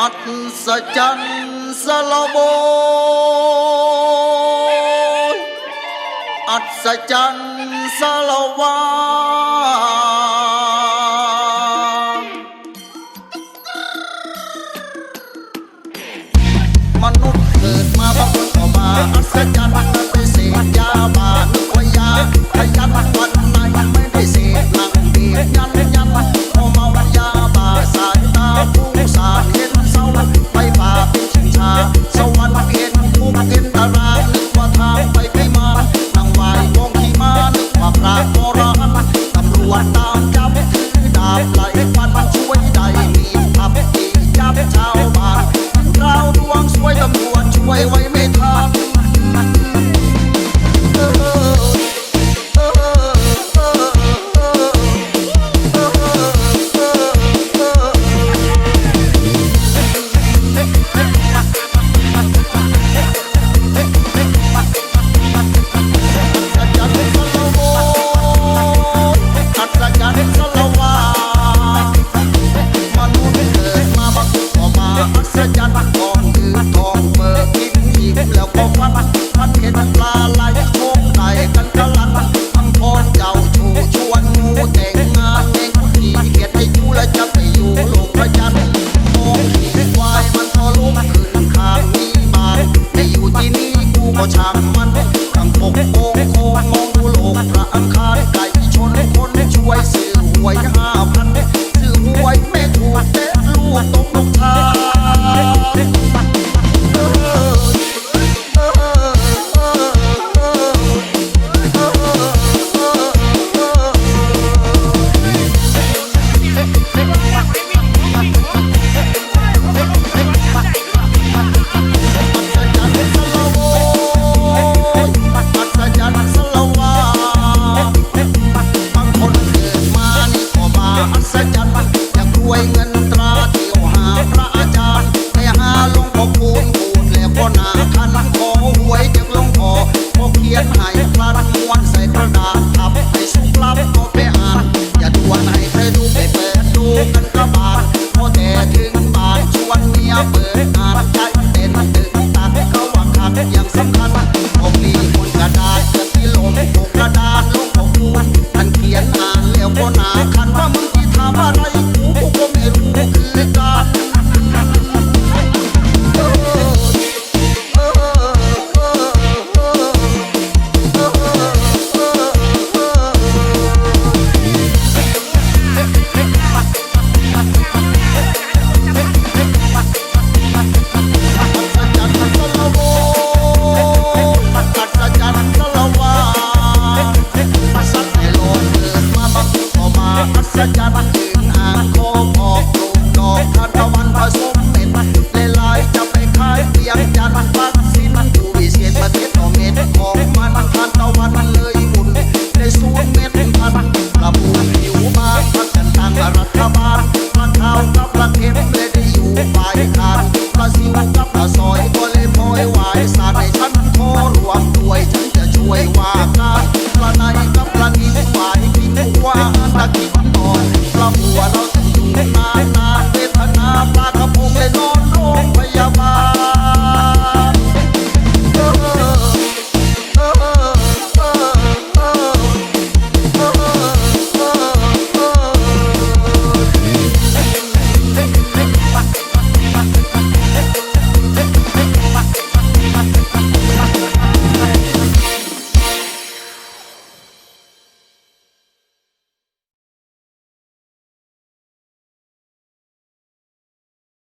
อัศจรรย์สลบอัศจรรย์สลวา yourself. กระดาษจะที่ลงกระดาษลงหัวมันเขียนอ่านแล้วก็หนาคัน 沙海滩。